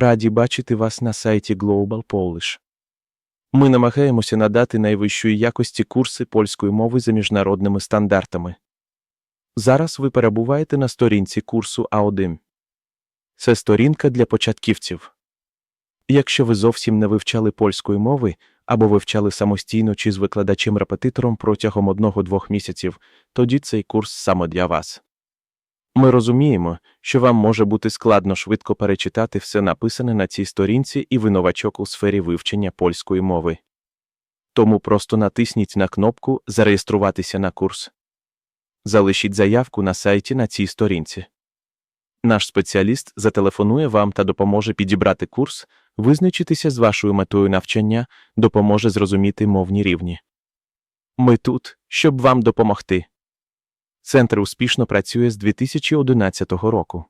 Раді бачити вас на сайті Global Polish. Ми намагаємося надати найвищої якості курси польської мови за міжнародними стандартами. Зараз ви перебуваєте на сторінці курсу А1. Це сторінка для початківців. Якщо ви зовсім не вивчали польської мови або вивчали самостійно чи з викладачем-репетитором протягом одного-двох місяців, тоді цей курс саме для вас. Ми розуміємо, що вам може бути складно швидко перечитати все написане на цій сторінці і ви новачок у сфері вивчення польської мови. Тому просто натисніть на кнопку Зареєструватися на курс. Залишіть заявку на сайті на цій сторінці. Наш спеціаліст зателефонує вам та допоможе підібрати курс, визначитися з вашою метою навчання, допоможе зрозуміти мовні рівні. Ми тут, щоб вам допомогти. Центр успішно працює з 2011 року.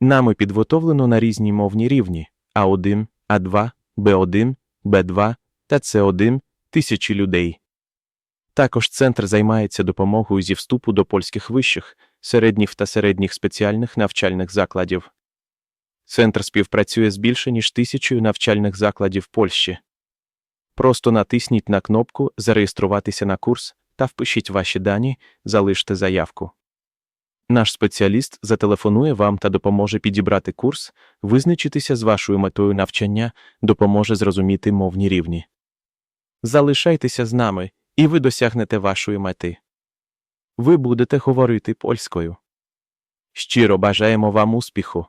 Нами підготовлено на різні мовні рівні А1, А2, Б1, Б2 та С1 тисячі людей. Також центр займається допомогою зі вступу до польських вищих, середніх та середніх спеціальних навчальних закладів. Центр співпрацює з більше ніж тисячою навчальних закладів Польщі. Просто натисніть на кнопку Зареєструватися на курс та впишіть ваші дані, залиште заявку. Наш спеціаліст зателефонує вам та допоможе підібрати курс, визначитися з вашою метою навчання, допоможе зрозуміти мовні рівні. Залишайтеся з нами, і ви досягнете вашої мети. Ви будете говорити польською. Щиро бажаємо вам успіху.